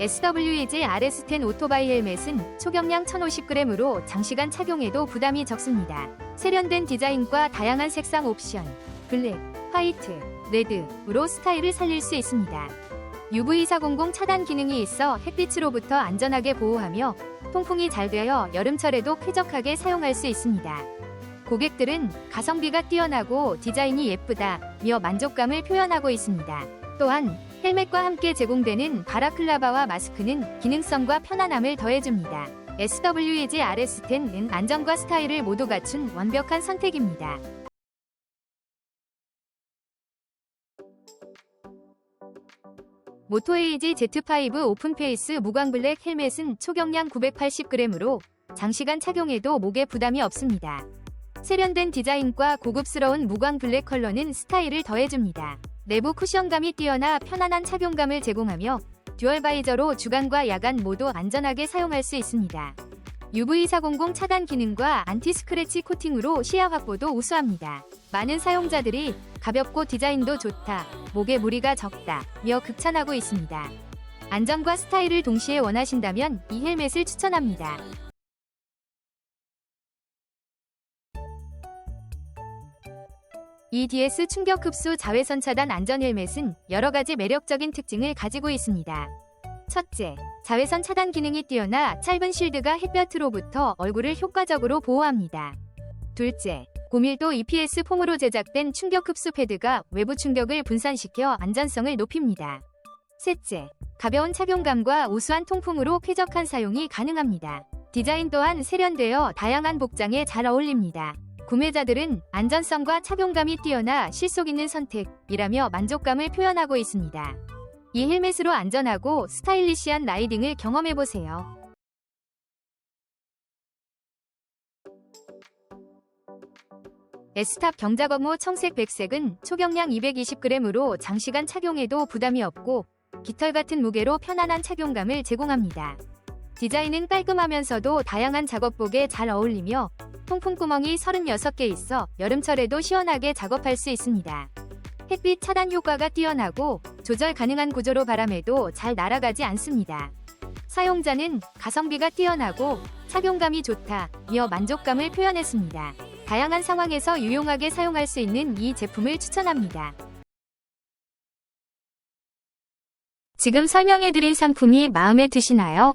SWEG RS10 오토바이 헬멧은 초경량 1050g으로 장시간 착용해도 부담이 적습니다. 세련된 디자인과 다양한 색상 옵션, 블랙, 화이트, 레드로 스타일을 살릴 수 있습니다. UV400 차단 기능이 있어 햇빛으로부터 안전하게 보호하며 통풍이 잘 되어 여름철에도 쾌적하게 사용할 수 있습니다. 고객들은 가성비가 뛰어나고 디자인이 예쁘다며 만족감을 표현하고 있습니다. 또한 헬멧과 함께 제공되는 바라클라바와 마스크는 기능성과 편안함을 더해줍니다. SWEG RS10은 안전과 스타일을 모두 갖춘 완벽한 선택입니다. 모토에이지 Z5 오픈페이스 무광블랙 헬멧은 초경량 980g으로 장시간 착용해도 목에 부담이 없습니다. 세련된 디자인과 고급스러운 무광 블랙 컬러는 스타일을 더해줍니다. 내부 쿠션감이 뛰어나 편안한 착용감을 제공하며 듀얼 바이저로 주간과 야간 모두 안전하게 사용할 수 있습니다. UV400 차단 기능과 안티 스크래치 코팅으로 시야 확보도 우수합니다. 많은 사용자들이 가볍고 디자인도 좋다, 목에 무리가 적다 며 극찬하고 있습니다. 안전과 스타일을 동시에 원하신다면 이 헬멧을 추천합니다. EDS 충격 흡수 자외선 차단 안전 헬멧은 여러 가지 매력적인 특징을 가지고 있습니다. 첫째, 자외선 차단 기능이 뛰어나 짧은 실드가 햇볕으로부터 얼굴을 효과적으로 보호합니다. 둘째, 고밀도 EPS 폼으로 제작된 충격 흡수 패드가 외부 충격을 분산시켜 안전성을 높입니다. 셋째, 가벼운 착용감과 우수한 통풍으로 쾌적한 사용이 가능합니다. 디자인 또한 세련되어 다양한 복장에 잘 어울립니다. 구매자들은 안전성과 착용감이 뛰어나 실속 있는 선택이라며 만족감을 표현하고 있습니다. 이 헬멧으로 안전하고 스타일리시한 라이딩을 경험해보세요. S탑 경작어모 청색 백색은 초경량 220g으로 장시간 착용해도 부담이 없고 깃털 같은 무게로 편안한 착용감을 제공합니다. 디자인은 깔끔하면서도 다양한 작업복에 잘 어울리며 통풍구멍이 36개 있어 여름철에도 시원하게 작업할 수 있습니다. 햇빛 차단 효과가 뛰어나고 조절 가능한 구조로 바람에도 잘 날아가지 않습니다. 사용자는 가성비가 뛰어나고 착용감이 좋다며 만족감을 표현했습니다. 다양한 상황에서 유용하게 사용할 수 있는 이 제품을 추천합니다. 지금 설명해드린 상품이 마음에 드시나요?